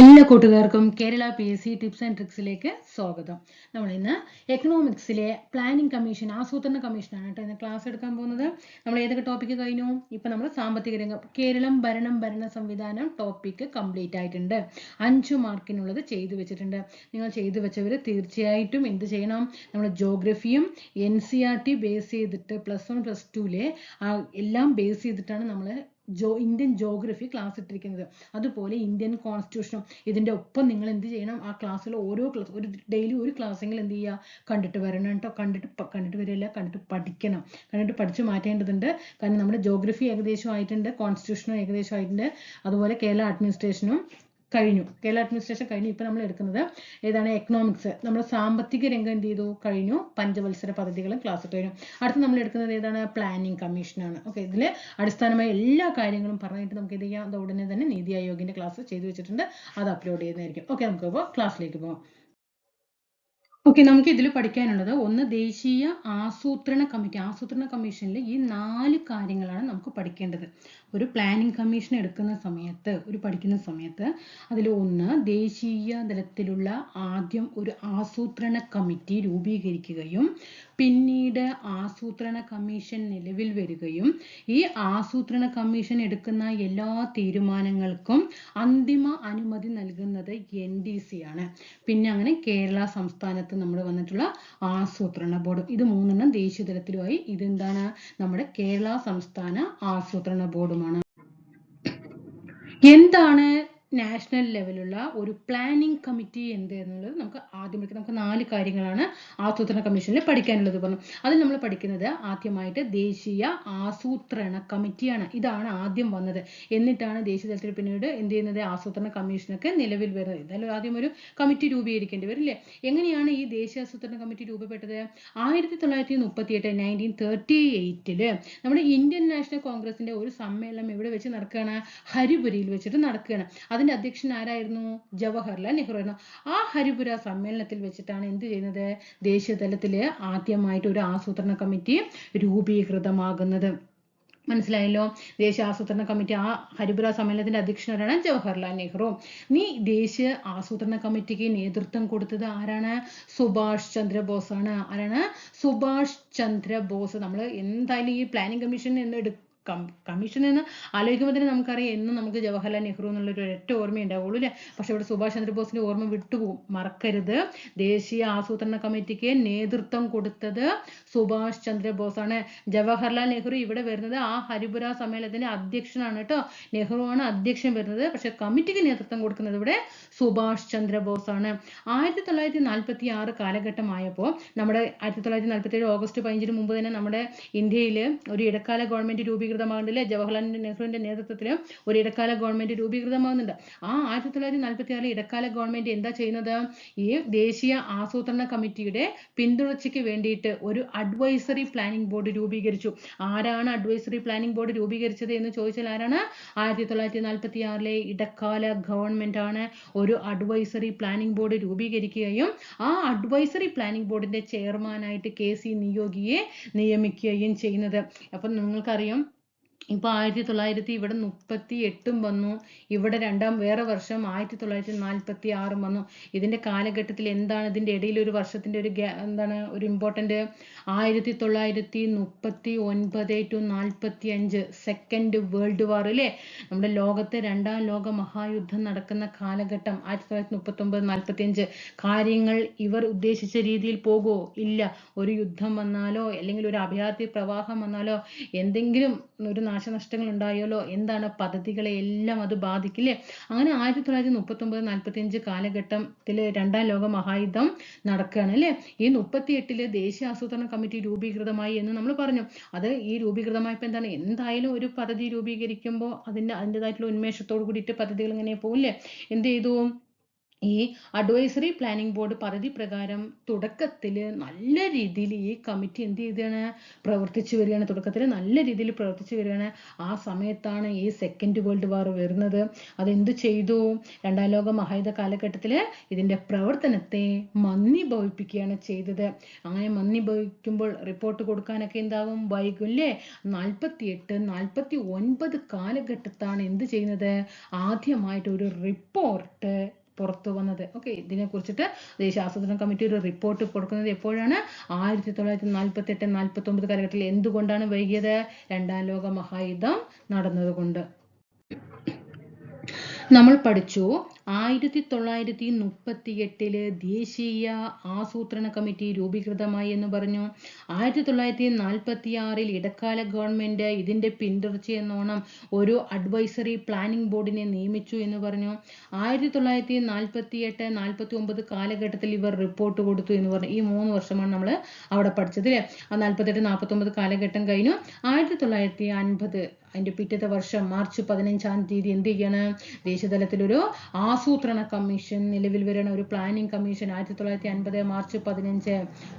എല്ലാ കൂട്ടുകാർക്കും Kerala P S C tips and ട്രിക്സിലേക്ക് സ്വാഗതം. നമ്മൾ ഇന്ന് എക്കണോമിക്സിലെ പ്ലാനിംഗ് കമ്മീഷൻ ആസൂത്രണ കമ്മീഷനാണ് കേട്ടോ ഇന്ന് ക്ലാസ് എടുക്കാൻ പോകുന്നത്. നമ്മൾ ഏതൊക്കെ ടോപ്പിക്ക് കഴിഞ്ഞു? ഇപ്പം നമ്മൾ സാമ്പത്തിക രംഗം കേരളം ഭരണം ഭരണ സംവിധാനം ടോപ്പിക്ക് കംപ്ലീറ്റ് ആയിട്ടുണ്ട്. അഞ്ചു മാർക്കിനുള്ളത് ചെയ്തു വെച്ചിട്ടുണ്ട്. നിങ്ങൾ ചെയ്തു വെച്ചവർ തീർച്ചയായിട്ടും എന്ത് ചെയ്യണം? നമ്മൾ ജോഗ്രഫിയും N C R T base ചെയ്തിട്ട് പ്ലസ് വൺ പ്ലസ് ടുവിലെ എല്ലാം ബേസ് ചെയ്തിട്ടാണ് നമ്മൾ ജോ ഇന്ത്യൻ ജോഗ്രഫി ക്ലാസ് ഇട്ടിരിക്കുന്നത്. അതുപോലെ ഇന്ത്യൻ കോൺസ്റ്റിറ്റ്യൂഷനും ഇതിന്റെ ഒപ്പം നിങ്ങൾ എന്ത് ചെയ്യണം? ആ ക്ലാസ്സിൽ ഓരോ ക്ലാസ് ഒരു ഡെയിലി ഒരു ക്ലാസ്സെങ്കിലും എന്ത് ചെയ്യുക? കണ്ടിട്ട് വരണം കേട്ടോ കണ്ടിട്ട് കണ്ടിട്ട് വരില്ല കണ്ടിട്ട് പഠിക്കണം. കണ്ടിട്ട് പഠിച്ചു മാറ്റേണ്ടതുണ്ട്. കാരണം നമ്മുടെ ജോഗ്രഫി ഏകദേശം ആയിട്ടുണ്ട് കോൺസ്റ്റിറ്റ്യൂഷനും ഏകദേശം ആയിട്ടുണ്ട്. അതുപോലെ കേരള അഡ്മിനിസ്ട്രേഷനും കഴിഞ്ഞു. കേരള അഡ്മിനിസ്ട്രേഷൻ കഴിഞ്ഞു. ഇപ്പൊ നമ്മൾ എടുക്കുന്നത് ഏതാണ് എക്കണോമിക്സ് നമ്മൾ സാമ്പത്തിക രംഗം എന്ത് ചെയ്തു? കഴിഞ്ഞു. പഞ്ചവത്സര പദ്ധതികളും ക്ലാസ് കഴിഞ്ഞു. അടുത്ത് നമ്മൾ എടുക്കുന്നത് ഏതാണ്? പ്ലാനിംഗ് കമ്മീഷനാണ് ഓക്കെ ഇതിൽ അടിസ്ഥാനമായ എല്ലാ കാര്യങ്ങളും പറഞ്ഞിട്ട് നമുക്ക് ഇത് ചെയ്യാം? ഉടനെ തന്നെ നീതി ആയോഗിന്റെ ക്ലാസ് ചെയ്തു വെച്ചിട്ടുണ്ട്. അത് അപ്ലോഡ് ചെയ്യുന്നതായിരിക്കും. ഓക്കെ നമുക്ക് ഇപ്പോൾ ക്ലാസ്സിലേക്ക് പോകാം ഓക്കെ നമുക്ക് ഇതിൽ പഠിക്കാനുള്ളത് ഒന്ന് ദേശീയ ആസൂത്രണ കമ്മിറ്റി ആസൂത്രണ കമ്മീഷനിൽ ഈ നാല് കാര്യങ്ങളാണ് നമുക്ക് പഠിക്കേണ്ടത്. ഒരു പ്ലാനിംഗ് കമ്മീഷൻ എടുക്കുന്ന സമയത്ത് ഒരു പഠിക്കുന്ന സമയത്ത് അതിൽ ഒന്ന് ദേശീയ തലത്തിലുള്ള ആദ്യം ഒരു ആസൂത്രണ കമ്മിറ്റി രൂപീകരിക്കുകയും പിന്നീട് ആസൂത്രണ കമ്മീഷൻ നിലവിൽ വരികയും ഈ ആസൂത്രണ കമ്മീഷൻ എടുക്കുന്ന എല്ലാ തീരുമാനങ്ങൾക്കും അന്തിമ അനുമതി നൽകുന്നത് എൻ ഡി സി ആണ്. പിന്നെ അങ്ങനെ കേരള സംസ്ഥാനത്ത് നമ്മൾ വന്നിട്ടുള്ള ആസൂത്രണ ബോർഡ് ഇത് മൂന്നെണ്ണം ദേശീയ തലത്തിലുമായി ഇതെന്താണ്? നമ്മുടെ കേരള സംസ്ഥാന ആസൂത്രണ ബോർഡുമാണ് എന്താണ് നാഷണൽ ലെവലുള്ള ഒരു പ്ലാനിംഗ് കമ്മിറ്റി എന്ത് എന്നുള്ളത് നമുക്ക് ആദ്യം നമുക്ക് നാല് കാര്യങ്ങളാണ് ആസൂത്രണ കമ്മീഷനിൽ പഠിക്കാനുള്ളത് പറഞ്ഞു. അതിൽ നമ്മൾ പഠിക്കുന്നത് ആദ്യമായിട്ട് ദേശീയ ആസൂത്രണ കമ്മിറ്റിയാണ് ഇതാണ് ആദ്യം വന്നത്. എന്നിട്ടാണ് ദേശീയ തലത്തിൽ പിന്നീട് എന്ത് ചെയ്യുന്നത്? ആസൂത്രണ കമ്മീഷനൊക്കെ നിലവിൽ വരുന്നത്. എന്തായാലും ആദ്യം ഒരു കമ്മിറ്റി രൂപീകരിക്കേണ്ടി വരില്ലേ? എങ്ങനെയാണ് ഈ ദേശീയ ആസൂത്രണ കമ്മിറ്റി രൂപപ്പെട്ടത്? ആയിരത്തി തൊള്ളായിരത്തി മുപ്പത്തി എട്ട് നയന്റീൻ തേർട്ടി എയ്റ്റിൽ നമ്മുടെ ഇന്ത്യൻ നാഷണൽ കോൺഗ്രസിന്റെ ഒരു സമ്മേളനം എവിടെ വെച്ച് നടക്കുകയാണ്? ഹരിപുരിയിൽ വെച്ചിട്ട് നടക്കുകയാണ്. അതിന്റെ അധ്യക്ഷൻ ആരായിരുന്നു? ജവഹർലാൽ നെഹ്റു ആയിരുന്നു. ആ ഹരിപുര സമ്മേളനത്തിൽ വെച്ചിട്ടാണ് എന്ത് ചെയ്യുന്നത്? ദേശീയ തലത്തിൽ ആദ്യമായിട്ട് ഒരു ആസൂത്രണ കമ്മിറ്റി രൂപീകൃതമാകുന്നത്. മനസ്സിലായല്ലോ? ദേശീയ ആസൂത്രണ കമ്മിറ്റി ആ ഹരിപുര സമ്മേളനത്തിന്റെ അധ്യക്ഷനാരാണ് ജവഹർലാൽ നെഹ്റു. നീ ദേശീയ ആസൂത്രണ കമ്മിറ്റിക്ക് നേതൃത്വം കൊടുത്തത് ആരാണ്? സുഭാഷ് ചന്ദ്രബോസ് ആണ് ആരാണ്? സുഭാഷ് ചന്ദ്രബോസ്. നമ്മൾ എന്തായാലും ഈ പ്ലാനിംഗ് കമ്മീഷൻ എന്ന് എടു കമ്മീഷൻ എന്ന് ആലോചിക്കുമ്പോൾ തന്നെ നമുക്കറിയാം എന്നും നമുക്ക് ജവഹർലാൽ നെഹ്റു എന്നുള്ള ഒരു ഒറ്റ ഓർമ്മ ഉണ്ടാവുള്ളൂ അല്ലേ പക്ഷെ ഇവിടെ സുഭാഷ് ചന്ദ്രബോസിന്റെ ഓർമ്മ വിട്ടുപോകും മറക്കരുത്. ദേശീയ ആസൂത്രണ കമ്മിറ്റിക്ക് നേതൃത്വം കൊടുത്തത് സുഭാഷ് ചന്ദ്രബോസ് ആണ് ജവഹർലാൽ നെഹ്റു ഇവിടെ വരുന്നത് ആ ഹരിപുര സമ്മേളനത്തിന്റെ അധ്യക്ഷനാണ് കേട്ടോ. നെഹ്റു ആണ് അധ്യക്ഷൻ വരുന്നത്. പക്ഷെ കമ്മിറ്റിക്ക് നേതൃത്വം കൊടുക്കുന്നത് ഇവിടെ സുഭാഷ് ചന്ദ്രബോസ് ആണ് ആയിരത്തി തൊള്ളായിരത്തി നാൽപ്പത്തി ആറ് കാലഘട്ടമായപ്പോൾ നമ്മുടെ ആയിരത്തി തൊള്ളായിരത്തി നാൽപ്പത്തി ഏഴ് ഓഗസ്റ്റ് പതിനഞ്ചിന് മുമ്പ് തന്നെ നമ്മുടെ ഇന്ത്യയിൽ ഒരു ഇടക്കാല ഗവൺമെന്റ് രൂപീകൃതമാകുന്നില്ലേ ജവഹർലാൽ നെഹ്റുവിന്റെ നേതൃത്വത്തിൽ ഒരു ഇടക്കാല ഗവൺമെന്റ് രൂപീകൃതമാകുന്നുണ്ട്. ആ ആയിരത്തി തൊള്ളായിരത്തി നാൽപ്പത്തി ഇടക്കാല ഗവൺമെന്റ് എന്താ ചെയ്യുന്നത്? ഈ ദേശീയ ആസൂത്രണ കമ്മിറ്റിയുടെ പിന്തുണച്ചയ്ക്ക് വേണ്ടിയിട്ട് ഒരു അഡ്വൈസറി പ്ലാനിംഗ് ബോർഡ് രൂപീകരിച്ചു. ആരാണ് അഡ്വൈസറി പ്ലാനിംഗ് ബോർഡ് രൂപീകരിച്ചത് എന്ന് ചോദിച്ചാൽ ആരാണ്? ആയിരത്തി തൊള്ളായിരത്തി നാൽപ്പത്തി ആറിലെ ഇടക്കാല ഗവൺമെന്റ് ആണ് ഒരു അഡ്വൈസറി പ്ലാനിംഗ് ബോർഡ് രൂപീകരിക്കുകയും ആ അഡ്വൈസറി പ്ലാനിംഗ് ബോർഡിന്റെ ചെയർമാനായിട്ട് കെ സി നിയോഗിയെ നിയമിക്കുകയും ചെയ്യുന്നത്. അപ്പം നിങ്ങൾക്കറിയാം ഇപ്പൊ ആയിരത്തി തൊള്ളായിരത്തി ഇവിടെ മുപ്പത്തി എട്ടും വന്നു. ഇവിടെ രണ്ടാം വേറെ വർഷം ആയിരത്തി തൊള്ളായിരത്തി നാൽപ്പത്തി ആറും വന്നു. ഇതിന്റെ കാലഘട്ടത്തിൽ എന്താണ് ഇതിന്റെ ഇടയിൽ ഒരു വർഷത്തിന്റെ ഒരു എന്താണ് ഒരു ഇമ്പോർട്ടന്റ് ആയിരത്തി തൊള്ളായിരത്തി മുപ്പത്തി ഒൻപത് ടു നാൽപ്പത്തി അഞ്ച് സെക്കൻഡ് വേൾഡ് വാർ അല്ലേ നമ്മുടെ ലോകത്തെ രണ്ടാം ലോക മഹായുദ്ധം നടക്കുന്ന കാലഘട്ടം ആയിരത്തി തൊള്ളായിരത്തി മുപ്പത്തി ഒമ്പത് നാൽപ്പത്തി അഞ്ച് കാര്യങ്ങൾ ഇവർ ഉദ്ദേശിച്ച രീതിയിൽ പോകുമോ ഇല്ല. ഒരു യുദ്ധം വന്നാലോ അല്ലെങ്കിൽ ഒരു അഭയാർത്ഥി പ്രവാഹം വന്നാലോ എന്തെങ്കിലും ഒരു നാശനഷ്ടങ്ങൾ ഉണ്ടായാലോ എന്താണ് പദ്ധതികളെ എല്ലാം അത് ബാധിക്കില്ലേ? അങ്ങനെ ആയിരത്തി തൊള്ളായിരത്തി മുപ്പത്തി ഒമ്പത് നാൽപ്പത്തി അഞ്ച് കാലഘട്ടത്തിൽ രണ്ടാം ലോക മഹായുദ്ധം നടക്കുകയാണ് അല്ലേ ഈ മുപ്പത്തി എട്ടിൽ ദേശീയ ആസൂത്രണ കമ്മിറ്റി രൂപീകൃതമായി എന്ന് നമ്മൾ പറഞ്ഞു. അത് ഈ രൂപീകൃതമായപ്പോൾ എന്താണ്? എന്തായാലും ഒരു പദ്ധതി രൂപീകരിക്കുമ്പോൾ അതിന്റെ അതിന്റെതായിട്ടുള്ള ഉന്മേഷത്തോട് കൂടിയിട്ട് പദ്ധതികൾ ഇങ്ങനെ പോകില്ലേ എന്ത് ചെയ്തു? ഈ അഡ്വൈസറി പ്ലാനിംഗ് ബോർഡ് പദ്ധതി പ്രകാരം തുടക്കത്തിൽ നല്ല രീതിയിൽ ഈ കമ്മിറ്റി എന്ത് ചെയ്താണ്? പ്രവർത്തിച്ചു വരികയാണ്. തുടക്കത്തിൽ നല്ല രീതിയിൽ പ്രവർത്തിച്ചു വരികയാണ്. ആ സമയത്താണ് ഈ സെക്കൻഡ് വേൾഡ് വാർ വരുന്നത്. അതെന്ത് ചെയ്തു? രണ്ടാം ലോക മഹായുദ്ധ കാലഘട്ടത്തിൽ ഇതിന്റെ പ്രവർത്തനത്തെ മന്ദീഭവിപ്പിക്കുകയാണ് ചെയ്തത്. അങ്ങനെ മന്ദീഭവിക്കുമ്പോൾ റിപ്പോർട്ട് കൊടുക്കാനൊക്കെ എന്താകും വൈകുല്ലേ നാൽപ്പത്തി എട്ട് നാൽപ്പത്തി ഒൻപത് കാലഘട്ടത്താണ് എന്ത് ചെയ്യുന്നത്? ആദ്യമായിട്ട് ഒരു റിപ്പോർട്ട് പുറത്തു വന്നത്. ഓക്കെ ഇതിനെ കുറിച്ചിട്ട് ദേശീയ ആസൂത്രണ കമ്മിറ്റി ഒരു റിപ്പോർട്ട് കൊടുക്കുന്നത് എപ്പോഴാണ്? ആയിരത്തി തൊള്ളായിരത്തി നാൽപ്പത്തി എട്ട് നാൽപ്പത്തി ഒമ്പത് കാലഘട്ടത്തിൽ എന്തുകൊണ്ടാണ് വൈകിയത്? രണ്ടാം ലോക മഹായുദ്ധം നടന്നതുകൊണ്ട്. നമ്മൾ പഠിച്ചു ആയിരത്തി തൊള്ളായിരത്തി മുപ്പത്തി എട്ടിൽ ദേശീയ ആസൂത്രണ കമ്മിറ്റി രൂപീകൃതമായി എന്ന് പറഞ്ഞു. ആയിരത്തി തൊള്ളായിരത്തി നാൽപ്പത്തി ആറിൽ ഇടക്കാല ഗവൺമെന്റ് ഇതിന്റെ പിന്തുടർച്ചയെന്നോണം ഒരു അഡ്വൈസറി പ്ലാനിംഗ് ബോർഡിനെ നിയമിച്ചു എന്ന് പറഞ്ഞു. ആയിരത്തി തൊള്ളായിരത്തി നാൽപ്പത്തി എട്ട് നാൽപ്പത്തി ഒമ്പത് കാലഘട്ടത്തിൽ ഇവർ റിപ്പോർട്ട് കൊടുത്തു എന്ന് പറഞ്ഞു. ഈ മൂന്ന് വർഷമാണ് നമ്മൾ അവിടെ പഠിച്ചത് അല്ലേ? ആ നാൽപ്പത്തെട്ട് നാൽപ്പത്തി ഒമ്പത് കാലഘട്ടം കഴിഞ്ഞു. ആയിരത്തി തൊള്ളായിരത്തി അൻപത് അതിന്റെ പിറ്റത്തെ വർഷം മാർച്ച് പതിനഞ്ചാം തീയതി എന്ത് ചെയ്യാണ്? ദേശീയതലത്തിലൊരു ആസൂത്രണ കമ്മീഷൻ നിലവിൽ വരുന്ന ഒരു പ്ലാനിംഗ് കമ്മീഷൻ ആയിരത്തി തൊള്ളായിരത്തി അൻപത് മാർച്ച് പതിനഞ്ച്.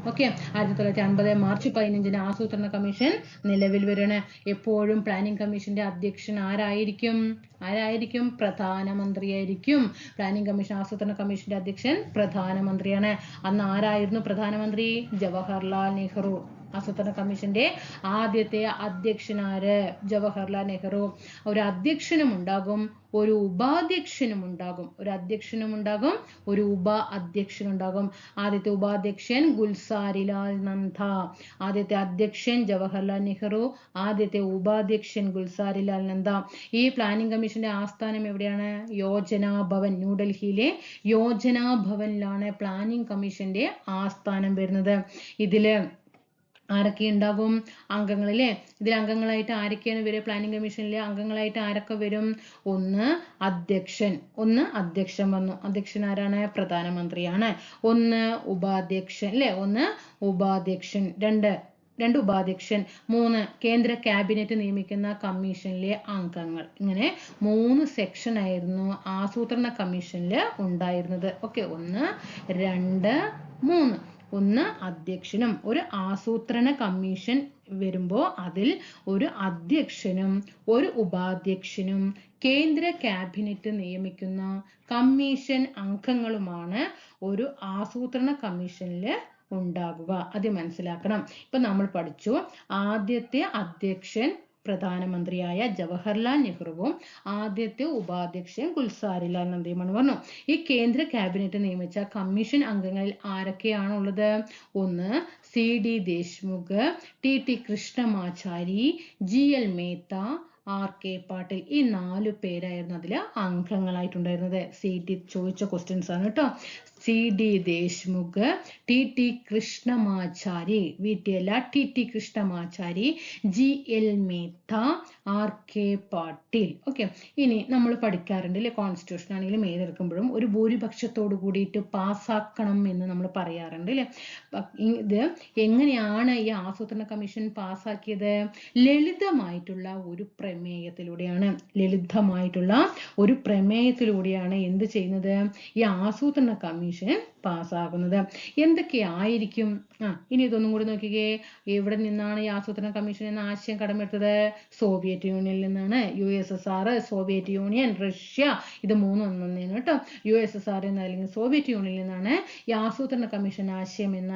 ഓക്കെ ആയിരത്തി തൊള്ളായിരത്തി അൻപത് മാർച്ച് പതിനഞ്ചിന് ആസൂത്രണ കമ്മീഷൻ നിലവിൽ വരണ. എപ്പോഴും പ്ലാനിംഗ് കമ്മീഷന്റെ അധ്യക്ഷൻ ആരായിരിക്കും? ആരായിരിക്കും? പ്രധാനമന്ത്രിയായിരിക്കും. പ്ലാനിംഗ് കമ്മീഷൻ ആസൂത്രണ കമ്മീഷന്റെ അധ്യക്ഷൻ പ്രധാനമന്ത്രിയാണ്. അന്ന് ആരായിരുന്നു പ്രധാനമന്ത്രി? ജവഹർലാൽ നെഹ്റു. ആസൂത്രണ കമ്മീഷന്റെ ആദ്യത്തെ അധ്യക്ഷനാര് ജവഹർലാൽ നെഹ്റു. ഒരു അധ്യക്ഷനും ഉണ്ടാകും ഒരു ഉപാധ്യക്ഷനും ഉണ്ടാകും. ഒരു അധ്യക്ഷനും ഉണ്ടാകും ഒരു ഉപ അധ്യക്ഷനുണ്ടാകും ആദ്യത്തെ ഉപാധ്യക്ഷൻ ഗുൽസാരിലാൽ നന്ദ. ആദ്യത്തെ അധ്യക്ഷൻ ജവഹർലാൽ നെഹ്റു ആദ്യത്തെ ഉപാധ്യക്ഷൻ ഗുൽസാരിലാൽ നന്ദ. ഈ പ്ലാനിംഗ് കമ്മീഷന്റെ ആസ്ഥാനം എവിടെയാണ്? യോജനാ ഭവൻ ന്യൂഡൽഹിയിലെ യോജനാ ഭവനിലാണ് പ്ലാനിംഗ് കമ്മീഷന്റെ ആസ്ഥാനം വരുന്നത്. ഇതിൽ ആരൊക്കെ ഉണ്ടാകും അംഗങ്ങളിലെ ഇതിൽ അംഗങ്ങളായിട്ട് ആരൊക്കെയാണ് വരിക? പ്ലാനിംഗ് കമ്മീഷനിലെ അംഗങ്ങളായിട്ട് ആരൊക്കെ വരും? ഒന്ന് അധ്യക്ഷൻ. ഒന്ന് അധ്യക്ഷൻ വന്നു. അധ്യക്ഷൻ ആരാണ്? പ്രധാനമന്ത്രിയാണ്. ഒന്ന് ഉപാധ്യക്ഷൻ അല്ലെ ഒന്ന് ഉപാധ്യക്ഷൻ. രണ്ട്. രണ്ട് ഉപാധ്യക്ഷൻ. മൂന്ന് കേന്ദ്ര ക്യാബിനറ്റ് നിയമിക്കുന്ന കമ്മീഷനിലെ അംഗങ്ങൾ. ഇങ്ങനെ മൂന്ന് സെക്ഷൻ ആയിരുന്നു ആസൂത്രണ കമ്മീഷനിൽ ഉണ്ടായിരുന്നത്. ഓക്കെ ഒന്ന് രണ്ട് മൂന്ന്. ഒന്ന് അധ്യക്ഷനും. ഒരു ആസൂത്രണ കമ്മീഷൻ വരുമ്പോൾ അതിൽ ഒരു അധ്യക്ഷനും ഒരു ഉപാധ്യക്ഷനും കേന്ദ്ര ക്യാബിനറ്റ് നിയമിക്കുന്ന കമ്മീഷൻ അംഗങ്ങളുമാണ് ഒരു ആസൂത്രണ കമ്മീഷനിൽ ഉണ്ടാകുക അത് മനസ്സിലാക്കണം. ഇപ്പൊ നമ്മൾ പഠിച്ചു. ആദ്യത്തെ അധ്യക്ഷൻ പ്രധാനമന്ത്രിയായ ജവഹർലാൽ നെഹ്റുവും ആദ്യത്തെ ഉപാധ്യക്ഷൻ ഗുൽസാരിലാൽ നന്ദിയുമാണ് പറഞ്ഞു. ഈ കേന്ദ്ര ക്യാബിനറ്റ് നിയമിച്ച കമ്മീഷൻ അംഗങ്ങളിൽ ആരൊക്കെയാണുള്ളത്? ഒന്ന് C. D. Deshmukh T. T. Krishnamachari G. L. Mehta R K Patil ഈ നാല് പേരായിരുന്നു അതിൽ അംഗങ്ങളായിട്ടുണ്ടായിരുന്നത്. സി ടി ചോദിച്ച ക്വസ്റ്റ്യൻസ് ആണ് കേട്ടോ C D Deshmukh T T Krishnamachari V T അല്ല T T Krishnamachari G L Mehta R K Patil. Okay. ഇനി നമ്മൾ പഠിക്കാറുണ്ട് അല്ലെ കോൺസ്റ്റിറ്റ്യൂഷൻ ആണെങ്കിലും ഏതെടുക്കുമ്പോഴും ഒരു ഭൂരിപക്ഷത്തോട് കൂടിയിട്ട് പാസ്സാക്കണം എന്ന് നമ്മൾ പറയാറുണ്ട് അല്ലെ ഇത് എങ്ങനെയാണ് ഈ ആസൂത്രണ കമ്മീഷൻ പാസ്സാക്കിയത്? ലളിതമായിട്ടുള്ള ഒരു പ്രമേയത്തിലൂടെയാണ് ലളിതമായിട്ടുള്ള ഒരു പ്രമേയത്തിലൂടെയാണ് എന്ത് ചെയ്യുന്നത്? ഈ ആസൂത്രണ കമ്മീഷൻ പാസ്സാകുന്നത്. എന്തൊക്കെയായിരിക്കും? ആ ഇനി ഇതൊന്നും കൂടി നോക്കിക്കേ. എവിടെ നിന്നാണ് ഈ ആസൂത്രണ കമ്മീഷൻ എന്ന ആശയം കടമെടുത്തത്? സോവിയറ്റ് യൂണിയനിൽ നിന്നാണ്. U S S R Soviet union Russia ഇത് മൂന്നും ഒന്നൊന്നേന്ന് കേട്ടോ. യു എസ് എസ് ആർ എന്ന അല്ലെങ്കിൽ സോവിയറ്റ് യൂണിയനിൽ നിന്നാണ് ഈ ആസൂത്രണ കമ്മീഷൻ ആശയം എന്ന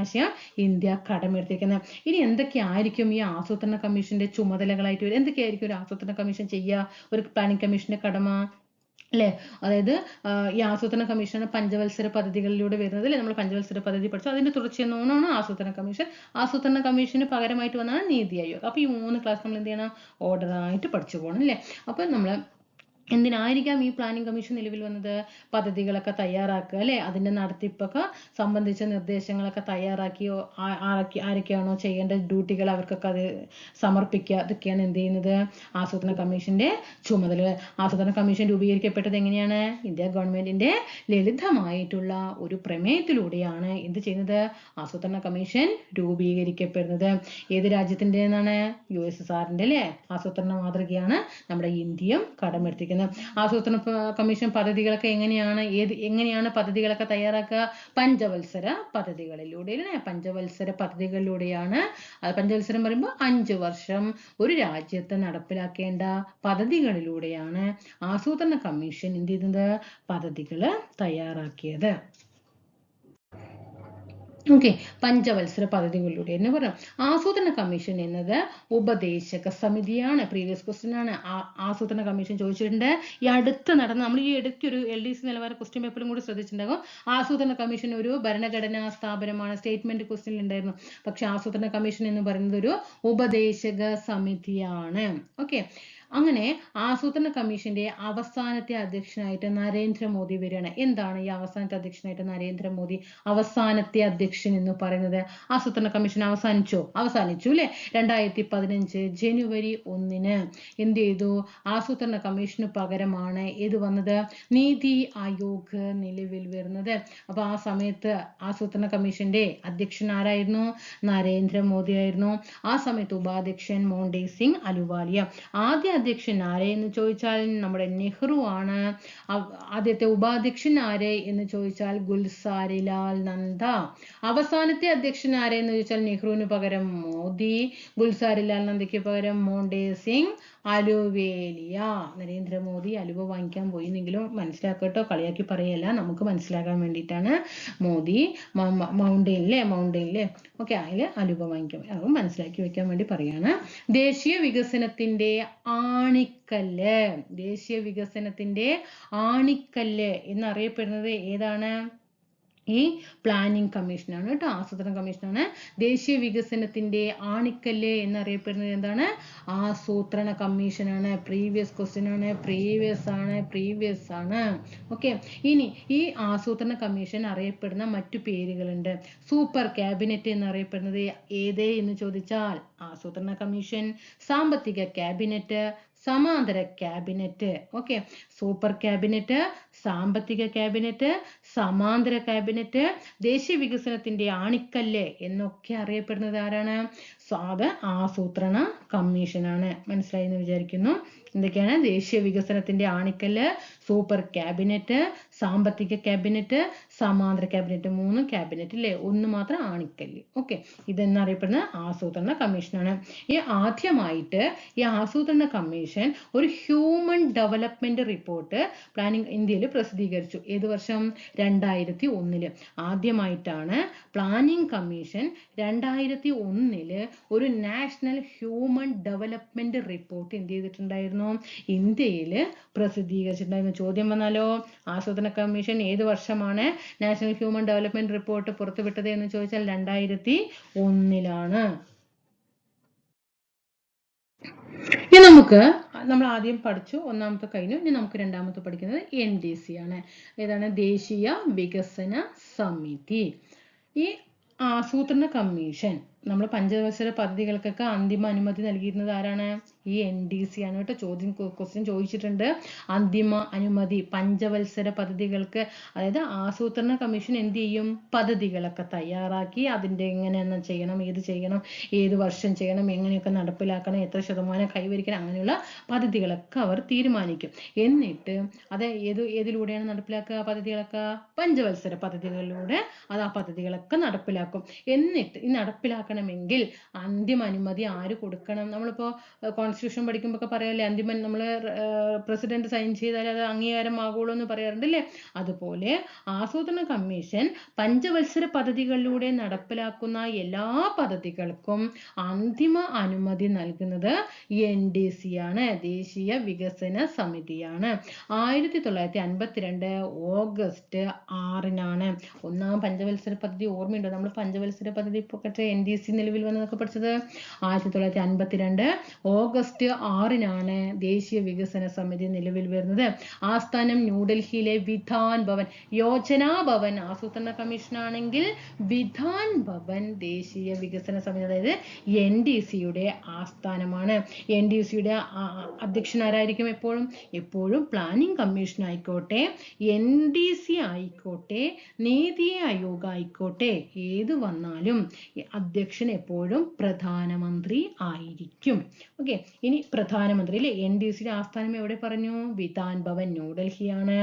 ആശയം ഇന്ത്യ കടമെടുത്തിരിക്കുന്നത് ഇനി എന്തൊക്കെയായിരിക്കും ഈ ആസൂത്രണ കമ്മീഷന്റെ ചുമതലകളായിട്ട് വരും എന്തൊക്കെയായിരിക്കും ഒരു ആസൂത്രണ കമ്മീഷൻ ചെയ്യുക. ഒരു പ്ലാനിംഗ് കമ്മീഷന്റെ കടമ അല്ലേ? അതായത് ഈ ആസൂത്രണ കമ്മീഷൻ പഞ്ചവത്സര പദ്ധതികളിലൂടെ വരുന്നത് അല്ലേ? നമ്മൾ പഞ്ചവത്സര പദ്ധതി പഠിച്ചു. അതിന്റെ തുടർച്ചയെന്നോണമാണ് ആസൂത്രണ കമ്മീഷൻ. ആസൂത്രണ കമ്മീഷന് പകരമായിട്ട് വന്നതാണ് നീതി ആയോഗ്. അപ്പൊ ഈ മൂന്ന് ക്ലാസ് നമ്മൾ എന്ത് ചെയ്യണം? ഓർഡർ ആയിട്ട് പഠിച്ചു പോകണം അല്ലേ? അപ്പൊ നമ്മൾ എന്തിനായിരിക്കാം ഈ പ്ലാനിംഗ് കമ്മീഷൻ നിലവിൽ വന്നത്? പദ്ധതികളൊക്കെ തയ്യാറാക്കുക അല്ലെ? അതിന്റെ നടത്തിപ്പൊക്കെ സംബന്ധിച്ച നിർദ്ദേശങ്ങളൊക്കെ തയ്യാറാക്കിയോ ആ- ആരൊക്കെ ആരൊക്കെയാണോ ചെയ്യേണ്ട ഡ്യൂട്ടികൾ അവർക്കൊക്കെ അത് സമർപ്പിക്കുക? അതൊക്കെയാണ് എന്ത് ചെയ്യുന്നത്? ആസൂത്രണ കമ്മീഷന്റെ ചുമതല. ആസൂത്രണ കമ്മീഷൻ രൂപീകരിക്കപ്പെട്ടത് എങ്ങനെയാണ്? ഇന്ത്യ ഗവൺമെന്റിന്റെ ലളിതമായിട്ടുള്ള ഒരു പ്രമേയത്തിലൂടെയാണ് എന്ത് ചെയ്യുന്നത്? ആസൂത്രണ കമ്മീഷൻ രൂപീകരിക്കപ്പെടുന്നത്. ഏത് രാജ്യത്തിന്റെ എന്നാണ് യു എസ് എസ് അല്ലേ? ആസൂത്രണ മാതൃകയാണ് നമ്മുടെ ഇന്ത്യയും കടമെടുത്തിരിക്കുന്നത്. ചോദിക്കുന്നത് ആസൂത്രണ കമ്മീഷൻ പദ്ധതികളൊക്കെ എങ്ങനെയാണ് ഏത് എങ്ങനെയാണ് പദ്ധതികളൊക്കെ തയ്യാറാക്കുക? പഞ്ചവത്സര പദ്ധതികളിലൂടെ അല്ലേ? പഞ്ചവത്സര പദ്ധതികളിലൂടെയാണ്. പഞ്ചവത്സരം പറയുമ്പോൾ അഞ്ച് വർഷം ഒരു രാജ്യത്ത് നടപ്പിലാക്കേണ്ട പദ്ധതികളിലൂടെയാണ് ആസൂത്രണ കമ്മീഷൻ എന്ത് ചെയ്യുന്നത് പദ്ധതികൾ തയ്യാറാക്കിയത്. ഓക്കെ പഞ്ചവത്സര പദ്ധതികളിലൂടെ. എന്ന് പറയാം ആസൂത്രണ കമ്മീഷൻ എന്നത് ഉപദേശക സമിതിയാണ്. പ്രീവിയസ് ക്വസ്റ്റ്യൻ ആണ്. ആസൂത്രണ കമ്മീഷൻ ചോദിച്ചിട്ടുണ്ട്. ഈ അടുത്ത് നടന്ന നമ്മൾ ഈ ഇടയ്ക്ക് ഒരു എൽ ഡി സി നിലവാര ക്വസ്റ്റ്യൻ പേപ്പറും കൂടി ശ്രദ്ധിച്ചിട്ടുണ്ടാകും. ആസൂത്രണ കമ്മീഷൻ ഒരു ഭരണഘടനാ സ്ഥാപനമാണ്. സ്റ്റേറ്റ്മെന്റ് ക്വസ്റ്റ്യൻ ഉണ്ടായിരുന്നു. പക്ഷെ ആസൂത്രണ കമ്മീഷൻ എന്ന് പറയുന്നത് ഒരു ഉപദേശക സമിതിയാണ്. ഓക്കെ അങ്ങനെ ആസൂത്രണ കമ്മീഷന്റെ അവസാനത്തെ അധ്യക്ഷനായിട്ട് നരേന്ദ്രമോദി വരികയാണ്. എന്താണ് ഈ അവസാനത്തെ അധ്യക്ഷനായിട്ട് നരേന്ദ്രമോദി അവസാനത്തെ അധ്യക്ഷൻ എന്ന് പറയുന്നത്? ആസൂത്രണ കമ്മീഷൻ അവസാനിച്ചോ? അവസാനിച്ചു അല്ലെ? രണ്ടായിരത്തി പതിനഞ്ച് ജനുവരി ഒന്നിന് എന്ത് ചെയ്തു? ആസൂത്രണ കമ്മീഷന് പകരമാണ് ഏത് വന്നത്? നീതി ആയോഗ് നിലവിൽ വരുന്നത്. അപ്പൊ ആ സമയത്ത് ആസൂത്രണ കമ്മീഷന്റെ അധ്യക്ഷൻ ആരായിരുന്നു? നരേന്ദ്രമോദി ആയിരുന്നു. ആ സമയത്ത് ഉപാധ്യക്ഷൻ മോണ്ടേ സിംഗ് അലുവാലിയ. ആദ്യ അധ്യക്ഷൻ ആരെ എന്ന് ചോദിച്ചാൽ നമ്മുടെ നെഹ്റു ആണ്. ആദ്യത്തെ ഉപാധ്യക്ഷൻ ആരെ എന്ന് ചോദിച്ചാൽ ഗുൽസാരിലാൽ നന്ദ. അവസാനത്തെ അധ്യക്ഷൻ ആരെ എന്ന് ചോദിച്ചാൽ നെഹ്റുവിന് പകരം മോദി. ഗുൽസാരിലാൽ നന്ദയ്ക്ക് പകരം മോണ്ടേ സിംഗ്. അലുവേലിയ. നരേന്ദ്രമോദി അലുവ വാങ്ങിക്കാൻ പോയിന്നെങ്കിലും മനസ്സിലാക്കട്ടോ. കളിയാക്കി പറയല്ല. നമുക്ക് മനസ്സിലാക്കാൻ വേണ്ടിയിട്ടാണ് മോദി മൗണ്ടെയിനിലെ മൗണ്ടെയിനിലെ ഓക്കെ അതിൽ അലുവ വാങ്ങിക്കാൻ. അതും മനസ്സിലാക്കി വെക്കാൻ വേണ്ടി പറയാണ്. ദേശീയ വികസനത്തിന്റെ ആണിക്കല്ല്. ദേശീയ വികസനത്തിന്റെ ആണിക്കല്ല് എന്നറിയപ്പെടുന്നത് ഏതാണ്? ഈ പ്ലാനിംഗ് കമ്മീഷനാണ് കേട്ടോ ആസൂത്രണ കമ്മീഷനാണ് ദേശീയ വികസനത്തിന്റെ ആണിക്കല്ല് എന്നറിയപ്പെടുന്നത് എന്താണ്? ആസൂത്രണ കമ്മീഷനാണ് പ്രീവിയസ് ക്വസ്റ്റ്യൻ ആണ് പ്രീവിയസ് ആണ് പ്രീവിയസ് ആണ്. ഓക്കെ ഇനി ഈ ആസൂത്രണ കമ്മീഷൻ അറിയപ്പെടുന്ന മറ്റു പേരുകളുണ്ട്. സൂപ്പർ ക്യാബിനറ്റ് എന്നറിയപ്പെടുന്നത് ഏത് എന്ന് ചോദിച്ചാൽ ആസൂത്രണ കമ്മീഷൻ സാമ്പത്തിക ക്യാബിനറ്റ് സമാന്തര ക്യാബിനറ്റ് ഓക്കെ സൂപ്പർ ക്യാബിനറ്റ് സാമ്പത്തിക ക്യാബിനറ്റ് സമാന്തര ക്യാബിനറ്റ് ദേശീയ വികസനത്തിന്റെ ആണിക്കല്ല് എന്നൊക്കെ അറിയപ്പെടുന്നത് ആരാണ്? സ്വാത് ആസൂത്രണ കമ്മീഷനാണ്. മനസ്സിലായി എന്ന് വിചാരിക്കുന്നു. എന്തൊക്കെയാണ്? ദേശീയ വികസനത്തിന്റെ ആണിക്കല്ല് സൂപ്പർ ക്യാബിനറ്റ് സാമ്പത്തിക ക്യാബിനറ്റ് സമാന്തര ക്യാബിനറ്റ് മൂന്ന് ക്യാബിനറ്റ് അല്ലേ ഒന്ന് മാത്രം ആണിക്കല്ല്. ഓക്കെ ഇതെന്നറിയപ്പെടുന്ന ആസൂത്രണ കമ്മീഷനാണ്. ഈ ആദ്യമായിട്ട് ഈ ആസൂത്രണ കമ്മീഷൻ ഒരു ഹ്യൂമൻ ഡെവലപ്മെന്റ് റിപ്പോർട്ട് പ്ലാനിംഗ് ഇന്ത്യയിൽ പ്രസിദ്ധീകരിച്ചു. ഏത് വർഷം? രണ്ടായിരത്തി ഒന്നിൽ ആദ്യമായിട്ടാണ് പ്ലാനിംഗ് കമ്മീഷൻ രണ്ടായിരത്തി ഒന്നിൽ ഒരു നാഷണൽ ഹ്യൂമൻ ഡെവലപ്മെന്റ് റിപ്പോർട്ട് എന്ത് ചെയ്തിട്ടുണ്ടായിരുന്നു? ഇന്ത്യയിൽ പ്രസിദ്ധീകരിച്ചിട്ടുണ്ടായിരുന്നു. ചോദ്യം വന്നാലോ? ആസൂത്രണ കമ്മീഷൻ ഏത് വർഷമാണ് നാഷണൽ ഹ്യൂമൻ ഡെവലപ്മെന്റ് റിപ്പോർട്ട് പുറത്തുവിട്ടത് എന്ന് ചോദിച്ചാൽ രണ്ടായിരത്തി ഒന്നിലാണ് ഇനി നമുക്ക് നമ്മൾ ആദ്യം പഠിച്ചു ഒന്നാമത്തെ കഴിഞ്ഞു. ഇനി നമുക്ക് രണ്ടാമത്തെ പഠിക്കുന്നത് എൻ ഡി സി ആണ്. ഏതാണ്? ദേശീയ വികസന സമിതി. ഈ ആസൂത്രണ കമ്മീഷൻ നമ്മൾ പഞ്ചവത്സര പദ്ധതികൾക്കൊക്കെ അന്തിമ അനുമതി നൽകിയിരുന്നത് ആരാണ്? ഈ എൻ ഡി സി ആണ് കേട്ടോ. ചോദ്യം ക്വസ്റ്റ്യൻ ചോദിച്ചിട്ടുണ്ട്. അന്തിമ അനുമതി പഞ്ചവത്സര പദ്ധതികൾക്ക് അതായത് ആസൂത്രണ കമ്മീഷൻ എന്ത് ചെയ്യും? പദ്ധതികളൊക്കെ തയ്യാറാക്കി അതിന്റെ എങ്ങനെയെന്ന് ചെയ്യണം ഏത് ചെയ്യണം ഏത് വർഷം ചെയ്യണം എങ്ങനെയൊക്കെ നടപ്പിലാക്കണം എത്ര ശതമാനം കൈവരിക്കണം അങ്ങനെയുള്ള പദ്ധതികളൊക്കെ അവർ തീരുമാനിക്കും. എന്നിട്ട് അത് ഏത് ഏതിലൂടെയാണ് നടപ്പിലാക്കുക പദ്ധതികളൊക്കെ? പഞ്ചവത്സര പദ്ധതികളിലൂടെ അത് ആ പദ്ധതികളൊക്കെ നടപ്പിലാക്കും. എന്നിട്ട് ഈ നടപ്പിലാക്കണമെങ്കിൽ അന്തിമ അനുമതി ആര് കൊടുക്കണം? നമ്മളിപ്പോ കോൺസ്റ്റിറ്റ്യൂഷൻ പഠിക്കുമ്പോൾ ഒക്കെ പറയല്ലേ അന്തിമ നമ്മൾ പ്രസിഡന്റ് സൈൻ ചെയ്താൽ അത് അംഗീകാരമാകുള്ളൂ എന്ന് പറയാറുണ്ട് അല്ലേ അതുപോലെ ആസൂത്രണ കമ്മീഷൻ പഞ്ചവത്സര പദ്ധതികളിലൂടെ നടപ്പിലാക്കുന്ന എല്ലാ പദ്ധതികൾക്കും അന്തിമ അനുമതി നൽകുന്നത് എൻ ഡി സി ആണ് ദേശീയ വികസന സമിതിയാണ്. ആയിരത്തി തൊള്ളായിരത്തി അൻപത്തിരണ്ട് ഓഗസ്റ്റ് ആറിനാണ്. ഒന്നാം പഞ്ചവത്സര പദ്ധതി ഓർമ്മയുണ്ടോ? നമ്മൾ പഞ്ചവത്സര പദ്ധതി പൊക്കട്ടെ എൻ ഡി സി നിലവിൽ വന്നതൊക്കെ പഠിച്ചത് ആയിരത്തി തൊള്ളായിരത്തി അൻപത്തിരണ്ട് ഓഗസ്റ്റ് ആറിനാണ് ദേശീയ വികസന സമിതി നിലവിൽ വരുന്നത്. ആസ്ഥാനം ന്യൂഡൽഹിയിലെ വിധാൻ ഭവൻ യോജനാ ഭവൻ ആസൂത്രണ കമ്മീഷൻ ആണെങ്കിൽ വിധാൻ ഭവൻ ദേശീയ വികസന സമിതി അതായത് എൻ ഡി സിയുടെ ആസ്ഥാനമാണ്. എൻ ഡി സിയുടെ അധ്യക്ഷനാരായിരിക്കും എപ്പോഴും? എപ്പോഴും പ്ലാനിംഗ് കമ്മീഷൻ ആയിക്കോട്ടെ എൻ ഡി സി ആയിക്കോട്ടെ നീതി ആയോഗ് ആയിക്കോട്ടെ ഏത് വന്നാലും ഈ അധ്യക്ഷൻ എപ്പോഴും പ്രധാനമന്ത്രി ആയിരിക്കും. ഓക്കെ ഇനി പ്രധാനമന്ത്രി അല്ലെ എൻ ഡി സിയുടെ ആസ്ഥാനം എവിടെ പറഞ്ഞു? വിധാൻ ഭവൻ ന്യൂഡൽഹിയാണ്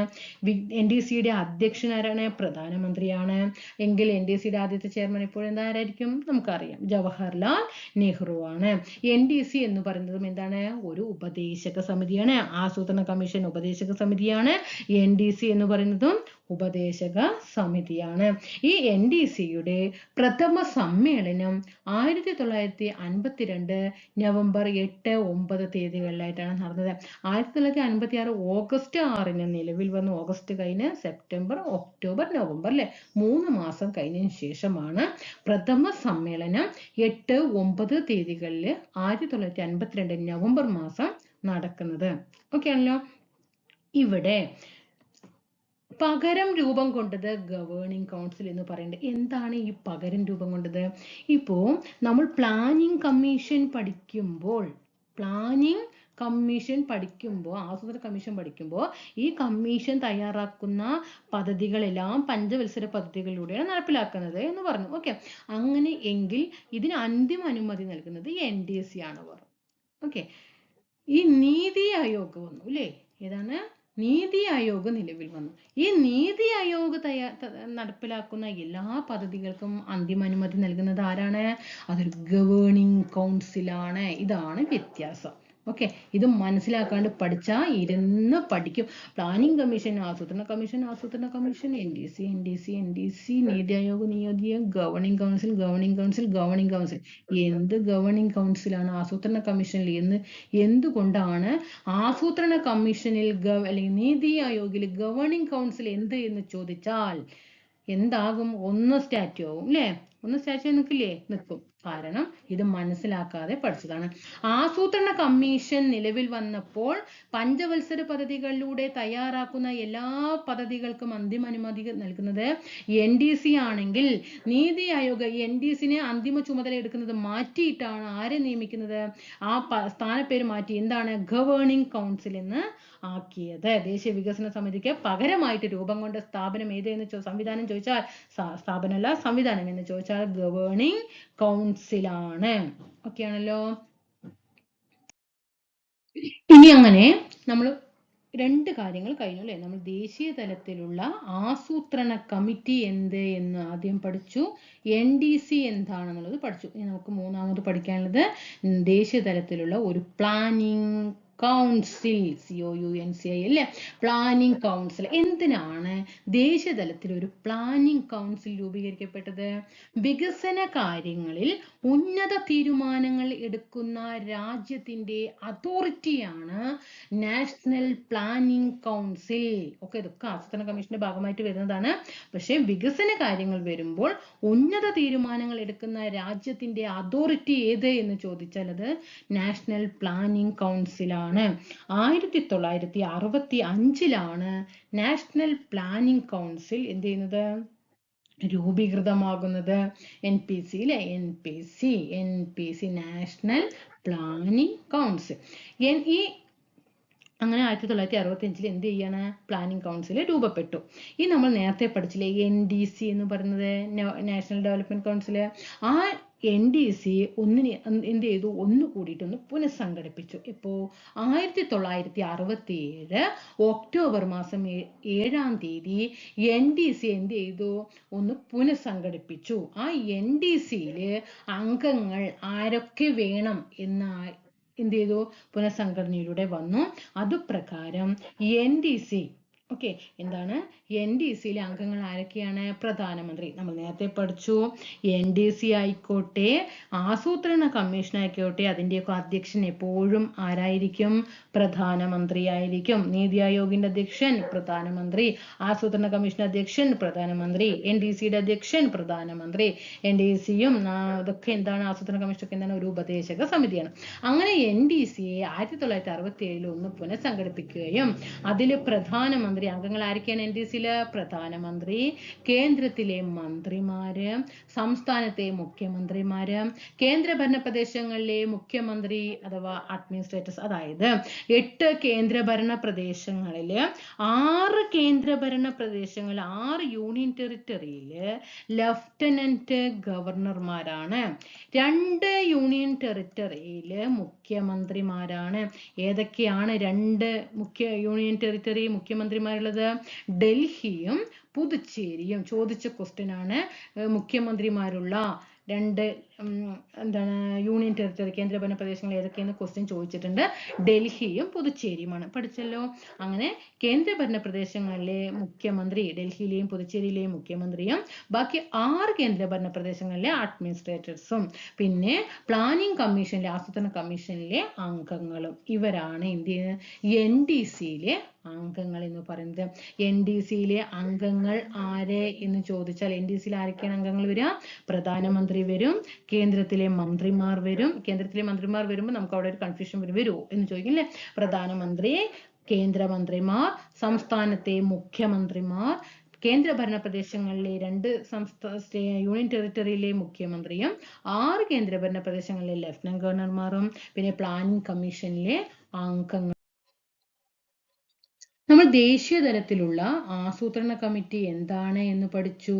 എൻ ഡി സിയുടെ അധ്യക്ഷൻ ആരാണ്? പ്രധാനമന്ത്രിയാണ്. എങ്കിൽ എൻ ഡി സിയുടെ ആദ്യത്തെ ചെയർമാൻ എപ്പോഴും എന്തായിരിക്കും നമുക്കറിയാം. ജവഹർലാൽ നെഹ്റു ആണ്. എൻ ഡി സി എന്ന് പറയുന്നതും എന്താണ്? ഒരു ഉപദേശക സമിതിയാണ്. ആസൂത്രണ കമ്മീഷൻ ഉപദേശക സമിതിയാണ്. എൻ ഡി സി എന്ന് പറയുന്നതും ഉപദേശക സമിതിയാണ് ഈ എൻ ഡി സിയുടെ പ്രഥമ സമ്മേളനം ആയിരത്തി തൊള്ളായിരത്തി അൻപത്തിരണ്ട് നവംബർ എട്ട് ഒമ്പത് തീയതികളിലായിട്ടാണ് നടന്നത്. ആയിരത്തി തൊള്ളായിരത്തി അൻപത്തി ആറ് ഓഗസ്റ്റ് ആറിന് നിലവിൽ വന്ന് ഓഗസ്റ്റ് കഴിഞ്ഞ് സെപ്റ്റംബർ ഒക്ടോബർ നവംബർ അല്ലെ മൂന്ന് മാസം കഴിഞ്ഞതിന് ശേഷമാണ് പ്രഥമ സമ്മേളനം എട്ട് ഒമ്പത് തീയതികളിൽ ആയിരത്തി തൊള്ളായിരത്തി അൻപത്തിരണ്ട് നവംബർ മാസം നടക്കുന്നത്. ഓക്കെ ആണല്ലോ? ഇവിടെ പകരം രൂപം കൊണ്ടത് ഗവേണിംഗ് കൗൺസിൽ എന്ന് പറയുന്നത് എന്താണ് ഈ പകരം രൂപം കൊണ്ടത്? ഇപ്പോ നമ്മൾ പ്ലാനിംഗ് കമ്മീഷൻ പഠിക്കുമ്പോൾ പ്ലാനിംഗ് കമ്മീഷൻ പഠിക്കുമ്പോൾ ആസൂത്രണ കമ്മീഷൻ പഠിക്കുമ്പോൾ ഈ കമ്മീഷൻ തയ്യാറാക്കുന്ന പദ്ധതികളെല്ലാം പഞ്ചവത്സര പദ്ധതികളിലൂടെയാണ് നടപ്പിലാക്കുന്നത് എന്ന് പറഞ്ഞു. ഓക്കെ? അങ്ങനെ എങ്കിൽ ഇതിന് അന്തിമ അനുമതി നൽകുന്നത് എൻ ഡി സി ആണ് പറഞ്ഞു. ഓക്കെ? ഈ നീതി ആയോഗ് വന്നു അല്ലേ? ഏതാണ്? നീതി ആയോഗ് നിലവിൽ വന്നു. ഈ നീതി ആയോഗ് തയ്യാ നടപ്പിലാക്കുന്ന എല്ലാ പദ്ധതികൾക്കും അന്തിമ അനുമതി നൽകുന്നത് ആരാണ്? അതൊരു ഗവേണിംഗ് കൗൺസിലാണ്. ഇതാണ് വ്യത്യാസം. ഓക്കെ ഇത് മനസ്സിലാക്കാണ്ട് പഠിച്ചാൽ ഇരുന്ന് പഠിക്കും. പ്ലാനിംഗ് കമ്മീഷൻ ആസൂത്രണ കമ്മീഷൻ ആസൂത്രണ commission N D C N D C N D C NITI Aayog NITI governing council governing council governing council എന്ത് ഗവർണിംഗ് കൗൺസിലാണ് ആസൂത്രണ കമ്മീഷനിൽ എന്ന്? എന്തുകൊണ്ടാണ് ആസൂത്രണ കമ്മീഷനിൽ അല്ലെങ്കിൽ നീതി ആയോഗിൽ ഗവർണിംഗ് കൗൺസിൽ എന്ത് എന്ന് ചോദിച്ചാൽ എന്താകും? ഒന്ന് സ്റ്റാറ്റ്യൂ ആവും അല്ലേ ഒന്ന് സ്റ്റാച്ചു നിൽക്കില്ലേ നിൽക്കും. കാരണം ഇത് മനസ്സിലാക്കാതെ പഠിച്ചതാണ്. ആസൂത്രണ കമ്മീഷൻ നിലവിൽ വന്നപ്പോൾ പഞ്ചവത്സര പദ്ധതികളിലൂടെ തയ്യാറാക്കുന്ന എല്ലാ പദ്ധതികൾക്കും അന്തിമ അനുമതി നൽകുന്നത് എൻ ഡി സി ആണെങ്കിൽ നീതി ആയോഗ് എൻ ഡി സിനെ അന്തിമ ചുമതല എടുക്കുന്നത് മാറ്റിയിട്ടാണ്. ആരെ നിയമിക്കുന്നത്? ആ സ്ഥാനപ്പേര് മാറ്റി എന്താണ്? ഗവേണിംഗ് കൗൺസിൽ എന്ന് ആക്കിയത്. ദേശീയ വികസന സമിതിക്ക് പകരമായിട്ട് രൂപം കൊണ്ട സ്ഥാപനം ഏതെന്ന് സംവിധാനം ചോദിച്ചാൽ സ്ഥാപനമല്ല സംവിധാനം എന്ന് ചോദിച്ചാൽ ഗവേണിംഗ് ആണ്. ഓക്കെ ആണല്ലോ? ഇനി അങ്ങനെ നമ്മൾ രണ്ട് കാര്യങ്ങൾ കഴിഞ്ഞു അല്ലേ? നമ്മൾ ദേശീയ തലത്തിലുള്ള ആസൂത്രണ കമ്മിറ്റി എന്ത് എന്ന് ആദ്യം പഠിച്ചു. എൻ ഡി സി എന്താണെന്നുള്ളത് പഠിച്ചു. ഇനി നമുക്ക് മൂന്നാമത് പഠിക്കാനുള്ളത് ദേശീയ തലത്തിലുള്ള ഒരു planning council C O U N C I അല്ലേ പ്ലാനിംഗ് കൗൺസിൽ എന്തിനാണ് ദേശീയ തലത്തിൽ ഒരു പ്ലാനിംഗ് കൗൺസിൽ രൂപീകരിക്കപ്പെട്ടത്? വികസന കാര്യങ്ങളിൽ ഉന്നത തീരുമാനങ്ങൾ എടുക്കുന്ന രാജ്യത്തിന്റെ അതോറിറ്റിയാണ് നാഷണൽ പ്ലാനിംഗ് കൗൺസിൽ. ഒക്കെ ഇതൊക്കെ ആസൂത്രണ കമ്മീഷന്റെ ഭാഗമായിട്ട് വരുന്നതാണ്. പക്ഷേ വികസന കാര്യങ്ങൾ വരുമ്പോൾ ഉന്നത തീരുമാനങ്ങൾ എടുക്കുന്ന രാജ്യത്തിന്റെ അതോറിറ്റി ഏത് എന്ന് ചോദിച്ചാൽ അത് നാഷണൽ പ്ലാനിംഗ് കൗൺസിലാണ്. ആയിരത്തി തൊള്ളായിരത്തി അറുപത്തി അഞ്ചിലാണ് നാഷണൽ പ്ലാനിംഗ് കൗൺസിൽ എന്ത് ചെയ്യുന്നത്? രൂപീകൃതമാകുന്നത് എൻ പി സി അല്ലെ N P C N P C national planning council N ഈ അങ്ങനെ ആയിരത്തി തൊള്ളായിരത്തി അറുപത്തി അഞ്ചിൽ എന്ത് ചെയ്യാണ്? പ്ലാനിംഗ് കൗൺസിൽ രൂപപ്പെട്ടു. ഈ നമ്മൾ നേരത്തെ പഠിച്ചില്ലേ എൻ ഡി സി എന്ന് പറയുന്നത്? നാഷണൽ ഡെവലപ്മെന്റ് കൗൺസിൽ ആ എൻ ഡി സി ഒന്നിന് എന്ത് ചെയ്തു? ഒന്ന് കൂടിയിട്ടൊന്ന് പുനഃസംഘടിപ്പിച്ചു. ഇപ്പോൾ ആയിരത്തി തൊള്ളായിരത്തി അറുപത്തി ഏഴ് ഒക്ടോബർ മാസം ഏഴാം തീയതി എൻ ഡി സി എന്ത് ചെയ്തു? ഒന്ന് പുനഃസംഘടിപ്പിച്ചു. ആ എൻ ഡി സിയിൽ അംഗങ്ങൾ ആരൊക്കെ വേണം എന്ന എന്ത് ചെയ്തു? പുനഃസംഘടനയിലൂടെ വന്നു. അതുപ്രകാരം എൻ ഡി സി ഓക്കെ എന്താണ്? എൻ ഡി സിയിലെ അംഗങ്ങൾ ആരൊക്കെയാണ്? പ്രധാനമന്ത്രി. നമ്മൾ നേരത്തെ പഠിച്ചു. എൻ ഡി സി ആയിക്കോട്ടെ ആസൂത്രണ കമ്മീഷൻ ആയിക്കോട്ടെ അതിന്റെയൊക്കെ അധ്യക്ഷൻ എപ്പോഴും ആരായിരിക്കും? പ്രധാനമന്ത്രി ആയിരിക്കും. നീതി ആയോഗിന്റെ അധ്യക്ഷൻ പ്രധാനമന്ത്രി. ആസൂത്രണ കമ്മീഷൻ അധ്യക്ഷൻ പ്രധാനമന്ത്രി. എൻ ഡി സിയുടെ അധ്യക്ഷൻ പ്രധാനമന്ത്രി. എൻ ഡി സിയും ഇതൊക്കെ എന്താണ്? ആസൂത്രണ കമ്മീഷൻ ഒക്കെ എന്താണ്? ഒരു ഉപദേശക സമിതിയാണ്. അങ്ങനെ എൻ ഡി സിയെ ആയിരത്തി തൊള്ളായിരത്തി അറുപത്തി ഏഴിൽ ഒന്ന് പുനഃസംഘടിപ്പിക്കുകയും അതിൽ പ്രധാനമന്ത്രി മുഖ്യമന്ത്രി അംഗങ്ങൾ ആരൊക്കെയാണ് എൻ ഡി സിയിലെ പ്രധാനമന്ത്രി കേന്ദ്രത്തിലെ മന്ത്രിമാര് സംസ്ഥാനത്തെ മുഖ്യമന്ത്രിമാര് കേന്ദ്രഭരണ പ്രദേശങ്ങളിലെ മുഖ്യമന്ത്രി അഥവാ അഡ്മിനിസ്ട്രേറ്റേഴ്സ് അതായത് എട്ട് കേന്ദ്രഭരണ പ്രദേശങ്ങളിൽ ആറ് കേന്ദ്രഭരണ പ്രദേശങ്ങൾ ആറ് യൂണിയൻ ടെറിറ്ററിയിൽ ലഫ്റ്റനന്റ് ഗവർണർമാരാണ് രണ്ട് യൂണിയൻ ടെറിറ്ററിയിൽ മുഖ്യമന്ത്രിമാരാണ്. ഏതൊക്കെയാണ് രണ്ട് മുഖ്യ യൂണിയൻ ടെറിറ്ററി ടെറിട്ടറി മുഖ്യമന്ത്രിമാരുള്ളത് ഡൽഹിയും പുതുച്ചേരിയും ചോദിച്ച ക്വസ്റ്റ്യൻ ആണ്. മുഖ്യമന്ത്രിമാരുള്ള രണ്ട് എന്താണ് യൂണിയൻ ടെറിട്ടറി കേന്ദ്രഭരണ പ്രദേശങ്ങൾ ഏതൊക്കെയെന്ന് ക്വസ്റ്റ്യൻ ചോദിച്ചിട്ടുണ്ട്. ഡൽഹിയും പുതുച്ചേരിയുമാണ്. പഠിച്ചല്ലോ. അങ്ങനെ കേന്ദ്രഭരണ പ്രദേശങ്ങളിലെ മുഖ്യമന്ത്രി ഡൽഹിയിലെയും പുതുച്ചേരിയിലെയും മുഖ്യമന്ത്രിയും ബാക്കി ആറ് കേന്ദ്രഭരണ പ്രദേശങ്ങളിലെ അഡ്മിനിസ്ട്രേറ്റേഴ്സും പിന്നെ പ്ലാനിംഗ് കമ്മീഷനിലെ ആസൂത്രണ കമ്മീഷനിലെ അംഗങ്ങളും. ഇവരാണ് ഇന്ത്യ എൻ ഡി സിയിലെ അംഗങ്ങൾ എന്ന് പറയുന്നത്. എൻ ഡി സിയിലെ അംഗങ്ങൾ ആര് എന്ന് ചോദിച്ചാൽ എൻ ഡി ആരൊക്കെയാണ് അംഗങ്ങൾ വരിക? പ്രധാനമന്ത്രി വരും കേന്ദ്രത്തിലെ മന്ത്രിമാർ വരും. കേന്ദ്രത്തിലെ മന്ത്രിമാർ വരുമ്പോൾ നമുക്ക് അവിടെ ഒരു കൺഫ്യൂഷൻ വരും. വരുമോ എന്ന് ചോദിക്കും അല്ലേ പ്രധാനമന്ത്രി കേന്ദ്രമന്ത്രിമാർ സംസ്ഥാനത്തെ മുഖ്യമന്ത്രിമാർ കേന്ദ്രഭരണ പ്രദേശങ്ങളിലെ രണ്ട് സംസ്ഥാന യൂണിയൻ ടെറിട്ടറിയിലെ മുഖ്യമന്ത്രിയും ആറ് കേന്ദ്രഭരണ പ്രദേശങ്ങളിലെ ലഫ്റ്റനന്റ് ഗവർണർമാരും പിന്നെ പ്ലാനിംഗ് കമ്മീഷനിലെ അംഗങ്ങൾ നമ്മൾ ദേശീയ തലത്തിലുള്ള ആസൂത്രണ കമ്മിറ്റി എന്താണ് എന്ന് പഠിച്ചു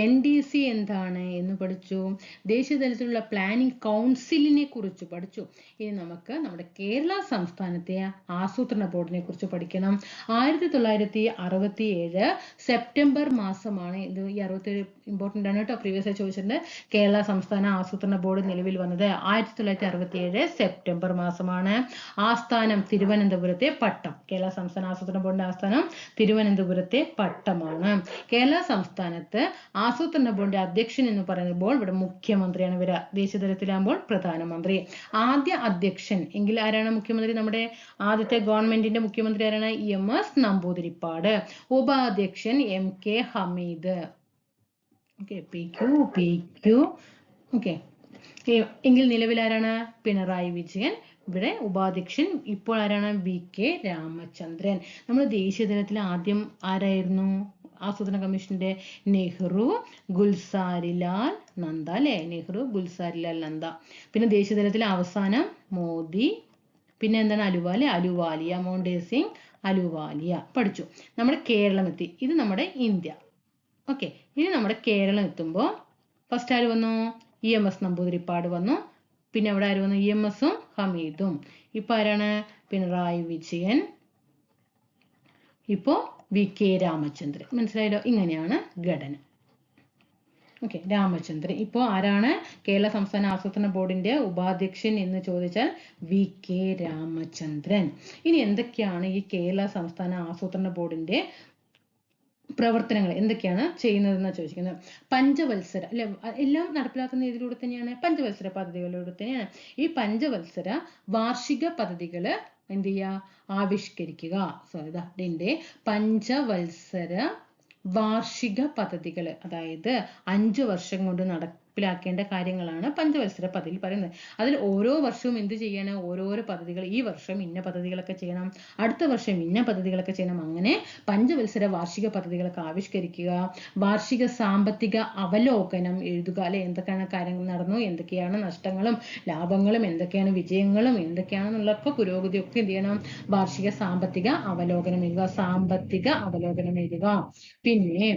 എൻ ഡി സി എന്താണ് എന്ന് പഠിച്ചു ദേശീയ തലത്തിലുള്ള പ്ലാനിംഗ് കൗൺസിലിനെ കുറിച്ച് പഠിച്ചു. ഇനി നമുക്ക് നമ്മുടെ കേരള സംസ്ഥാനത്തെ ആസൂത്രണ ബോർഡിനെ കുറിച്ച് പഠിക്കണം. ആയിരത്തി തൊള്ളായിരത്തി അറുപത്തി ഏഴ് സെപ്റ്റംബർ മാസമാണ് ഇത് ഈ അറുപത്തി ഇമ്പോർട്ടന്റ് ആണ് കേട്ടോ. പ്രീവിയസ് ആയി ചോദിച്ചിട്ടുണ്ട്. കേരള സംസ്ഥാന ആസൂത്രണ ബോർഡ് നിലവിൽ വന്നത് ആയിരത്തി തൊള്ളായിരത്തി അറുപത്തി ഏഴ് സെപ്റ്റംബർ മാസമാണ്. ആസ്ഥാനം തിരുവനന്തപുരത്തെ പട്ടം. കേരള സംസ്ഥാന ആസൂത്രണ ബോർഡിന്റെ ആസ്ഥാനം തിരുവനന്തപുരത്തെ പട്ടമാണ്. കേരള സംസ്ഥാനത്ത് ആസൂത്രണ ബോർഡിന്റെ അധ്യക്ഷൻ എന്ന് പറയുമ്പോൾ ഇവിടെ മുഖ്യമന്ത്രിയാണ് ഇവർ ദേശീയ തലത്തിലാകുമ്പോൾ പ്രധാനമന്ത്രി. ആദ്യ അധ്യക്ഷൻ എങ്കിൽ ആരാണ് മുഖ്യമന്ത്രി? നമ്മുടെ ആദ്യത്തെ ഗവൺമെന്റിന്റെ മുഖ്യമന്ത്രി ആരാണ്? M S Namboodiripad. ഉപാധ്യക്ഷൻ M K Hameed. Okay P Q P Q okay എങ്കിൽ നിലവിൽ ആരാണ് പിണറായി വിജയൻ? ഇവിടെ ഉപാധ്യക്ഷൻ ഇപ്പോൾ ആരാണ് വി കെ രാമചന്ദ്രൻ. നമ്മൾ ദേശീയ തലത്തിൽ ആദ്യം ആരായിരുന്നു? ആസൂത്രണ കമ്മീഷന്റെ നെഹ്റു ഗുൽസാരിലാൽ നന്ദ അല്ലേ? നെഹ്റു ഗുൽസാരിലാൽ നന്ദ. പിന്നെ ദേശീയ തലത്തിൽ അവസാനം മോദി. പിന്നെ എന്താണ് അലുവാലിയ അലുവാലിയ മോണ്ടേസിംഗ് അലുവാലിയ. പഠിച്ചു. നമ്മുടെ കേരളം എത്തി ഇത് നമ്മുടെ ഇന്ത്യ. ഓക്കെ ഇനി നമ്മുടെ കേരളം എത്തുമ്പോൾ ഫസ്റ്റ് ആര് വന്നു? ഇ എം എസ് നമ്പൂതിരിപ്പാട് വന്നു. പിന്നെ അവിടെ ആര് വന്നു? ഇ എം എസും ഹമീദും. ഇപ്പൊ ആരാണ്? പിണറായി വിജയൻ. ഇപ്പോ വി കെ രാമചന്ദ്രൻ. മനസ്സിലായല്ലോ? ഇങ്ങനെയാണ് ഘടന. ഓക്കെ രാമചന്ദ്രൻ. ഇപ്പോ ആരാണ്? കേരള സംസ്ഥാന ആസൂത്രണ ബോർഡിന്റെ ഉപാധ്യക്ഷൻ എന്ന് ചോദിച്ചാൽ വി കെ രാമചന്ദ്രൻ. ഇനി എന്തൊക്കെയാണ് ഈ കേരള സംസ്ഥാന ആസൂത്രണ ബോർഡിന്റെ പ്രവർത്തനങ്ങൾ എന്തൊക്കെയാണ് ചെയ്യുന്നതെന്ന് ചോദിക്കുന്നത്. പഞ്ചവത്സര അല്ലെ എല്ലാം നടപ്പിലാക്കുന്ന ഇതിലൂടെ തന്നെയാണ്? പഞ്ചവത്സര പദ്ധതികളിലൂടെ തന്നെയാണ്. ഈ പഞ്ചവത്സര വാർഷിക പദ്ധതികൾ എന്ത് ചെയ്യുക? ആവിഷ്കരിക്കുക. സോ ഇതാ ഇതിന്റെ പഞ്ചവത്സര വാർഷിക പദ്ധതികൾ അതായത് അഞ്ചു വർഷം കൊണ്ട് നടപ്പിലാക്കേണ്ട കാര്യങ്ങളാണ് പഞ്ചവത്സര പദ്ധതിയിൽ പറയുന്നത്. അതിൽ ഓരോ വർഷവും എന്ത് ചെയ്യണം? ഓരോരോ പദ്ധതികൾ. ഈ വർഷം ഇന്ന പദ്ധതികളൊക്കെ ചെയ്യണം. അടുത്ത വർഷം ഇന്ന പദ്ധതികളൊക്കെ ചെയ്യണം. അങ്ങനെ പഞ്ചവത്സര വാർഷിക പദ്ധതികളൊക്കെ ആവിഷ്കരിക്കുക. വാർഷിക സാമ്പത്തിക അവലോകനം എഴുതുക. അല്ലെ? എന്തൊക്കെയാണ് കാര്യങ്ങൾ നടന്നു? എന്തൊക്കെയാണ് നഷ്ടങ്ങളും ലാഭങ്ങളും എന്തൊക്കെയാണ് വിജയങ്ങളും എന്തൊക്കെയാണെന്നുള്ളൊക്കെ പുരോഗതിയൊക്കെ എന്ത് ചെയ്യണം? വാർഷിക സാമ്പത്തിക അവലോകനം എഴുതുക. സാമ്പത്തിക അവലോകനം എഴുതുക. പിന്നെ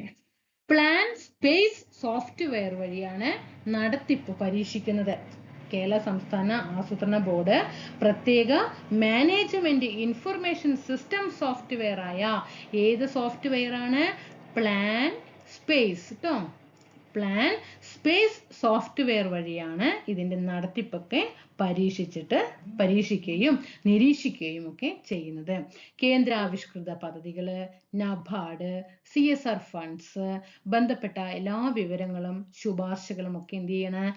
പ്ലാൻ സ്പേസ് സോഫ്റ്റ്വെയർ വഴിയാണ് നടത്തിപ്പ് പരീക്ഷിക്കുന്നത്. കേരള സംസ്ഥാന ആസൂത്രണ ബോർഡ് പ്രത്യേക മാനേജ്മെന്റ് ഇൻഫർമേഷൻ സിസ്റ്റം സോഫ്റ്റ്വെയർ ആയ ഏത് സോഫ്റ്റ്വെയർ ആണ്? പ്ലാൻ സ്പേസ് കേട്ടോ പ്ലാൻ സ്പേസ് സോഫ്റ്റ്വെയർ വഴിയാണ് ഇതിന്റെ നടത്തിപ്പൊക്കെ പരീക്ഷിച്ചിട്ട് പരീക്ഷിക്കുകയും നിരീക്ഷിക്കുകയും ഒക്കെ ചെയ്യുന്നത്. കേന്ദ്രാവിഷ്കൃത പദ്ധതികൾ NABARD C S R funds ബന്ധപ്പെട്ട എല്ലാ വിവരങ്ങളും ശുപാർശകളും ഒക്കെ എന്ത് ചെയ്യണം?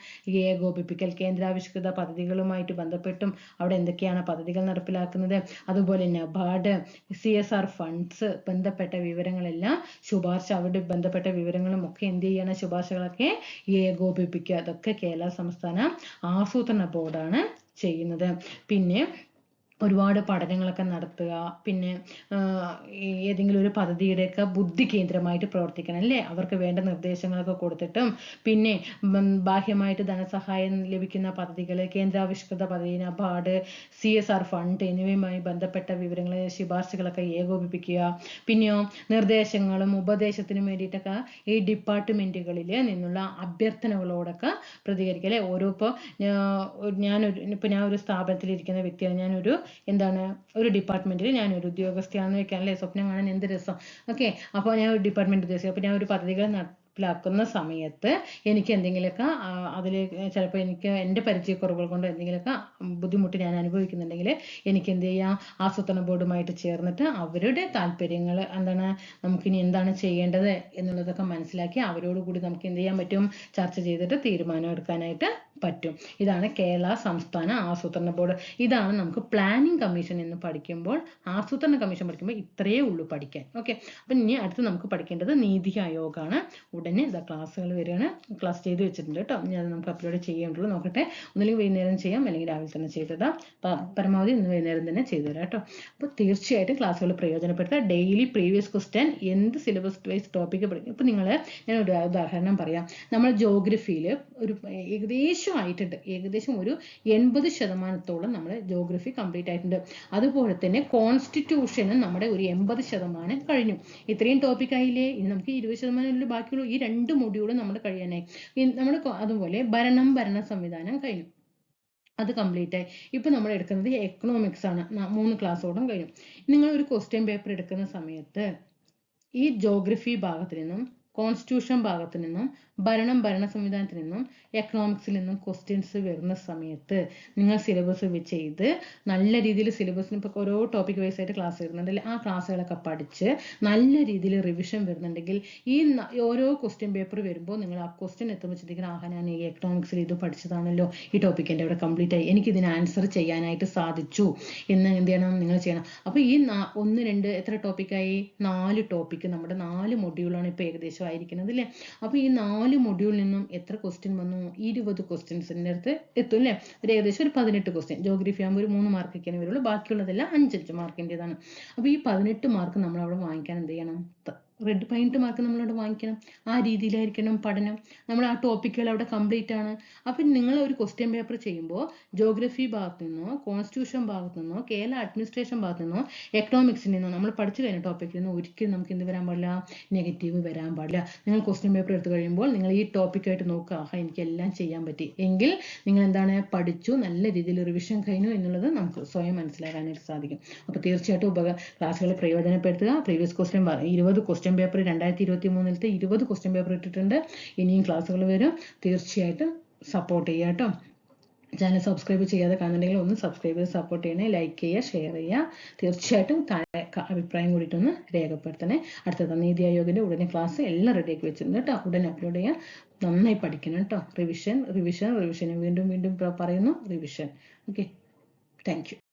ഏകോപിപ്പിക്കൽ കേന്ദ്രാവിഷ്കൃത പദ്ധതികളുമായിട്ട് ബന്ധപ്പെട്ടും അവിടെ എന്തൊക്കെയാണ് പദ്ധതികൾ നടപ്പിലാക്കുന്നത്? അതുപോലെ NABARD C S R funds ബന്ധപ്പെട്ട വിവരങ്ങളെല്ലാം ശുപാർശ അവരുടെ ബന്ധപ്പെട്ട വിവരങ്ങളും ഒക്കെ എന്ത് ചെയ്യണം? ശുപാർശകളൊക്കെ ഏകോപിപ്പിക്കുക. അതൊക്കെ കേരള സംസ്ഥാന ആസൂത്രണ ബോർഡാണ്. ചെയ്യുന്നത്. പിന്നെ ഒരുപാട് പഠനങ്ങളൊക്കെ നടത്തുക പിന്നെ ഏതെങ്കിലും ഒരു പദ്ധതിയുടെയൊക്കെ ബുദ്ധി കേന്ദ്രമായിട്ട് പ്രവർത്തിക്കണം അല്ലേ? അവർക്ക് വേണ്ട നിർദ്ദേശങ്ങളൊക്കെ കൊടുത്തിട്ടും പിന്നെ ബാഹ്യമായിട്ട് ധനസഹായം ലഭിക്കുന്ന പദ്ധതികൾ കേന്ദ്രാവിഷ്കൃത പദ്ധതി NABARD C S R fund എന്നിവയുമായി ബന്ധപ്പെട്ട വിവരങ്ങൾ ശുപാർശകളൊക്കെ ഏകോപിപ്പിക്കുക. പിന്നെയോ നിർദ്ദേശങ്ങളും ഉപദേശത്തിനും വേണ്ടിയിട്ടൊക്കെ ഈ ഡിപ്പാർട്ട്മെന്റുകളിൽ നിന്നുള്ള അഭ്യർത്ഥനകളോടൊക്കെ പ്രതികരിക്കുക അല്ലേ? ഓരോ ഇപ്പോൾ ഞാനൊരു ഇപ്പോൾ ഞാൻ ഒരു സ്ഥാപനത്തിൽ ഇരിക്കുന്ന വ്യക്തിയാണ്. ഞാനൊരു എന്താണ് ഒരു ഡിപ്പാർട്ട്മെന്റിൽ ഞാൻ ഒരു ഉദ്യോഗസ്ഥയാണെന്ന് വെക്കാൻ അല്ലേ സ്വപ്നം കാണാൻ എന്ത് രസം. ഓക്കെ അപ്പോൾ ഞാൻ ഒരു ഡിപ്പാർട്ട്മെന്റ് ഉദ്യോഗസ്ഥ അപ്പോൾ ഞാൻ ഒരു പദ്ധതികൾ നടപ്പിലാക്കുന്ന സമയത്ത് എനിക്ക് എന്തെങ്കിലുമൊക്കെ അതിൽ ചിലപ്പോൾ എനിക്ക് എന്റെ പരിചയക്കുറവുകൾ കൊണ്ട് എന്തെങ്കിലുമൊക്കെ ബുദ്ധിമുട്ട് ഞാൻ അനുഭവിക്കുന്നുണ്ടെങ്കിൽ എനിക്ക് എന്ത് ചെയ്യാം ആസൂത്രണ ബോർഡുമായിട്ട് ചേർന്നിട്ട് അവരുടെ താല്പര്യങ്ങൾ എന്താണ് നമുക്കിനി എന്താണ് ചെയ്യേണ്ടത് എന്നുള്ളതൊക്കെ മനസ്സിലാക്കി അവരോട് കൂടി നമുക്ക് എന്ത് ചെയ്യാൻ പറ്റും ചർച്ച ചെയ്തിട്ട് തീരുമാനം എടുക്കാനായിട്ട് പറ്റും. ഇതാണ് കേരള സംസ്ഥാന ആസൂത്രണ ബോർഡ്. ഇതാണ് നമുക്ക് പ്ലാനിംഗ് കമ്മീഷൻ എന്ന് പഠിക്കുമ്പോൾ ആസൂത്രണ കമ്മീഷൻ പഠിക്കുമ്പോൾ ഇത്രയേ ഉള്ളൂ പഠിക്കാൻ. ഓക്കെ അപ്പം ഇനി അടുത്ത് നമുക്ക് പഠിക്കേണ്ടത് നീതി ആയോഗാണ്. ഉടനെ ഇതാ ക്ലാസ്സുകൾ വരികയാണ്. ക്ലാസ് ചെയ്ത് വെച്ചിട്ടുണ്ട് കേട്ടോ. ഞാൻ നമുക്ക് അപ്ലോഡ് ചെയ്യേണ്ടുള്ളൂ നോക്കട്ടെ. ഒന്നുകിൽ വൈകുന്നേരം ചെയ്യാം അല്ലെങ്കിൽ രാവിലെ തന്നെ ചെയ്തിടാം പ- പരമാവധി ഇന്ന് വൈകുന്നേരം തന്നെ ചെയ്തു തരാം കേട്ടോ. അപ്പോൾ തീർച്ചയായിട്ടും ക്ലാസ്സുകൾ പ്രയോജനപ്പെടുത്തുക. ഡെയിലി പ്രീവിയസ് ക്വസ്റ്റ്യൻ എന്ത് സിലബസ് വൈസ് ടോപ്പിക്ക് പഠിക്കും? ഇപ്പം നിങ്ങൾ ഞാൻ ഒരു ഉദാഹരണം പറയാം. നമ്മൾ ജോഗ്രഫിയിൽ ഒരു ഏകദേശം ആയിട്ടുണ്ട്. ഏകദേശം ഒരു എൺപത് ശതമാനത്തോളം നമ്മൾ ജോഗ്രഫി കംപ്ലീറ്റ് ആയിട്ടുണ്ട്. അതുപോലെ തന്നെ കോൺസ്റ്റിറ്റ്യൂഷനും നമ്മുടെ ഒരു എൺപത് ശതമാനം കഴിഞ്ഞു. ഇത്രയും ടോപ്പിക് ആയില്ലേ? ഇനി നമുക്ക് ഇരുപത് ശതമാനം ബാക്കിയുള്ളൂ? ഈ രണ്ട് മൊഡ്യൂളും നമ്മൾ കഴിയാനായി. നമ്മൾ അതുപോലെ ഭരണം ഭരണ സംവിധാനം കഴിഞ്ഞു. അത് കംപ്ലീറ്റ് ആയി. ഇപ്പൊ നമ്മൾ എടുക്കുന്നത് എക്കണോമിക്സ് ആണ്. മൂന്ന് ക്ലാസ്സോടും കഴിഞ്ഞു. നിങ്ങൾ ഒരു ക്വസ്റ്റ്യൻ പേപ്പർ എടുക്കുന്ന സമയത്ത് ഈ ജോഗ്രഫി ഭാഗത്തിൽ നിന്നും കോൺസ്റ്റിറ്റ്യൂഷൻ ഭാഗത്തു നിന്നും ഭരണം ഭരണ സംവിധാനത്തിൽ നിന്നും എക്കണോമിക്സിൽ നിന്നും ക്വസ്റ്റ്യൻസ് വരുന്ന സമയത്ത് നിങ്ങൾ സിലബസ് ചെയ്ത് നല്ല രീതിയിൽ സിലബസിന് ഇപ്പോൾ ഓരോ ടോപ്പിക് വൈസ് ആയിട്ട് ക്ലാസ് വരുന്നുണ്ടെങ്കിൽ ആ ക്ലാസ്സുകളൊക്കെ പഠിച്ച് നല്ല രീതിയിൽ റിവിഷൻ വരുന്നുണ്ടെങ്കിൽ ഈ ഓരോ ക്വസ്റ്റ്യൻ പേപ്പർ വരുമ്പോൾ നിങ്ങൾ ആ ക്വസ്റ്റ്യൻ എത്തുമ്പോൾ ചിന്തിക്കണം ആഹാ ഞാൻ ഈ എക്കണോമിക്സിൽ ഇത് പഠിച്ചതാണല്ലോ. ഈ ടോപ്പിക് എന്റെ അവിടെ കംപ്ലീറ്റ് ആയി. എനിക്ക് ഇതിന് ആൻസർ ചെയ്യാനായിട്ട് സാധിച്ചു. എന്ന് എന്ത് ചെയ്യണം? നിങ്ങൾ ചെയ്യണം. അപ്പോൾ ഈ ഒന്ന് രണ്ട് എത്ര ടോപ്പിക്കായി നാല് ടോപ്പിക്ക് നമ്മുടെ നാല് മൊഡ്യൂളാണ് ഇപ്പോൾ ഏകദേശം ആയിരിക്കുന്നത് അല്ലേ? അപ്പോൾ ഈ നാല് മൊഡ്യൂളിൽ നിന്നും എത്ര ക്വസ്റ്റ്യൻ വന്നു? ഇരുപത് ക്വസ്റ്റ്യൻസിന്റെ അടുത്ത് എത്തും അല്ലേ? ഒരു ഏകദേശം ഒരു പതിനെട്ട് ക്വസ്റ്റ്യൻ ജോഗ്രഫി ആകുമ്പോൾ ഒരു മൂന്ന് മാർക്കൊക്കെയാണ് വരുള്ളൂ. ബാക്കിയുള്ളതെല്ലാം അഞ്ചഞ്ച് മാർക്കിന്റെതാണ് അപ്പോൾ ഈ പതിനെട്ട് മാർക്ക് നമ്മൾ അവിടെ വാങ്ങിക്കാൻ എന്ത് ചെയ്യണം? റെഡ് പതിനെട്ട് മാർക്ക് നമ്മളവിടെ വാങ്ങിക്കണം. ആ രീതിയിലായിരിക്കണം പഠനം. നമ്മൾ ആ ടോപ്പിക്കുകൾ അവിടെ കംപ്ലീറ്റ് ആണ്. അപ്പം നിങ്ങൾ ഒരു ക്വസ്റ്റ്യൻ പേപ്പർ ചെയ്യുമ്പോൾ ജോഗ്രഫി ഭാഗത്തു നിന്നോ കോൺസ്റ്റിറ്റ്യൂഷൻ ഭാഗത്തു നിന്നോ കേരള അഡ്മിനിസ്ട്രേഷൻ ഭാഗത്തു നിന്നോ എക്കണോമിക്സിൽ നിന്നോ നമ്മൾ പഠിച്ചു കഴിഞ്ഞ ടോപ്പിക്കിൽ നിന്ന് ഒരിക്കലും നമുക്ക് എന്ത് വരാൻ പാടില്ല? നെഗറ്റീവ് വരാൻ പാടില്ല. നിങ്ങൾ ക്വസ്റ്റ്യൻ പേപ്പർ എടുത്തു കഴിയുമ്പോൾ നിങ്ങൾ ഈ ടോപ്പിക്കായിട്ട് നോക്കുക ആഹാ എനിക്കെല്ലാം ചെയ്യാൻ പറ്റി. എങ്കിൽ നിങ്ങൾ എന്താണ് പഠിച്ചു നല്ല രീതിയിൽ റിവിഷൻ കഴിഞ്ഞു എന്നുള്ളത് നമുക്ക് സ്വയം മനസ്സിലാക്കാനായിട്ട് സാധിക്കും. അപ്പോൾ തീർച്ചയായിട്ടും ഉപക ക്ലാസ്സുകൾ പ്രയോജനപ്പെടുത്തുക. പ്രീവിയസ് ക്വസ്റ്റ്യൻ ഇരുപത് ക്വസ്റ്റ്യൻ പേപ്പർ രണ്ടായിരത്തി ഇരുപത്തി മൂന്നിലത്തെ ഇരുപത് ക്വസ്റ്റ്യൻ പേപ്പർ ഇട്ടിട്ടുണ്ട്. ഇനിയും ക്ലാസ്സുകൾ വരും. തീർച്ചയായിട്ടും സപ്പോർട്ട് ചെയ്യുക കേട്ടോ. ചാനൽ സബ്സ്ക്രൈബ് ചെയ്യാതെ കാണുന്നുണ്ടെങ്കിൽ ഒന്ന് സബ്സ്ക്രൈബ് ചെയ്ത് സപ്പോർട്ട് ചെയ്യണേ ലൈക്ക് ചെയ്യുക ഷെയർ ചെയ്യുക. തീർച്ചയായിട്ടും അഭിപ്രായം കൂടിയിട്ടൊന്ന് രേഖപ്പെടുത്തണേ. അടുത്തത് നീതി ആയോഗിന്റെ ഉടനെ ക്ലാസ് എല്ലാം റെഡിയാക്കി വെച്ചിട്ടുണ്ട് കേട്ടോ. ഉടനെ അപ്ലോഡ് ചെയ്യുക നന്നായി പഠിക്കണം കേട്ടോ. റിവിഷൻ റിവിഷൻ റിവിഷൻ വീണ്ടും വീണ്ടും പറയുന്നു. Revision okay thank